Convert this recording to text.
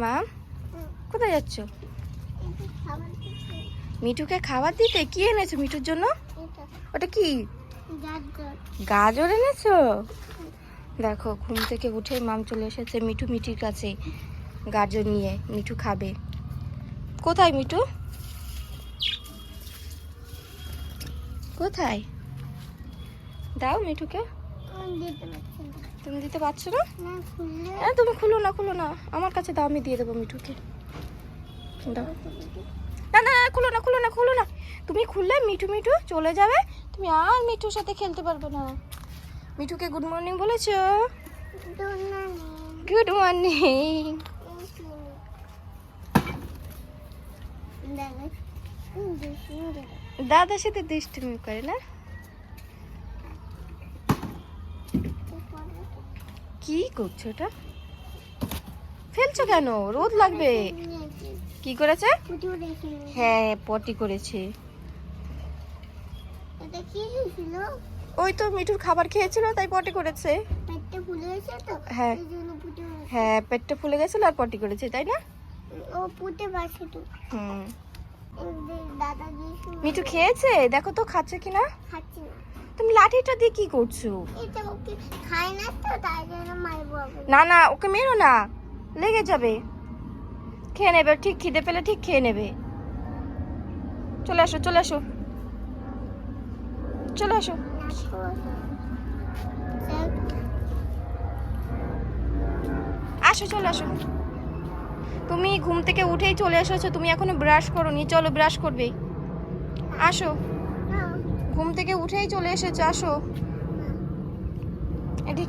মা, কোথায় যাচ্ছ? মিঠুকে খাবার দিতে? কি এনেছো মিঠুর জন্য? ওটা কি? গাজর এনেছো? দেখো, ঘুম থেকে উঠে মাম চলে এসেছে মিঠু মিঠির কাছে গাজর নিয়ে, মিঠু খাবে। কোথায় মিঠু? কোথায়? দাও মিঠুকে। তুমি দিতে পারছ না? হ্যাঁ তুমি খুলো না খুলো না। আমার কাছে দাও আমি দিয়ে দেবো মিঠুকে। দাও। না না খুলো না খুলো না খুলো না। তুমি খুললে মিঠু মিঠু চলে যাবে। তুমি আর মিঠুর সাথে খেলতে পারবে না। মিঠুকে গুড মর্নিং বলেছ? গুড মর্নিং দাদার সাথে দুষ্টুমি করে না? কি করছ ওটা ফেলছো কেন? রোদ লাগবে। কি করেছে? হ্যাঁ পটি করেছে। এটা ওই তো মিঠুর খাবার খেয়েছিল তাই পটি করেছে। হ্যাঁ। হ্যাঁ পেটটা ফুলে গেছিল আর পটি করেছে তাই না? ও তো। হুম। মিঠু খেয়েছে? দেখো তো খাচ্ছে কিনা? খাচ্ছি না। তুমি লাঠিটা দিয়ে কি করছ? এটা ওকে খায় না তো তাই জন্য মারবো না না ওকে মেরো না। লেগে যাবে। খেয়ে নেবে ঠিক খিদে পেলে ঠিক খেয়ে নেবে। চলে আসো চলে আসো। চলে আসো। আসো চলে আসো। তুমি ঘুম থেকে উঠেই চলে এসেছ তুমি এখনও ব্রাশ করো নি চলো ব্রাশ করবে। আসো। ঘুম থেকে উঠেই চলে এসেছ আসো। এদিকে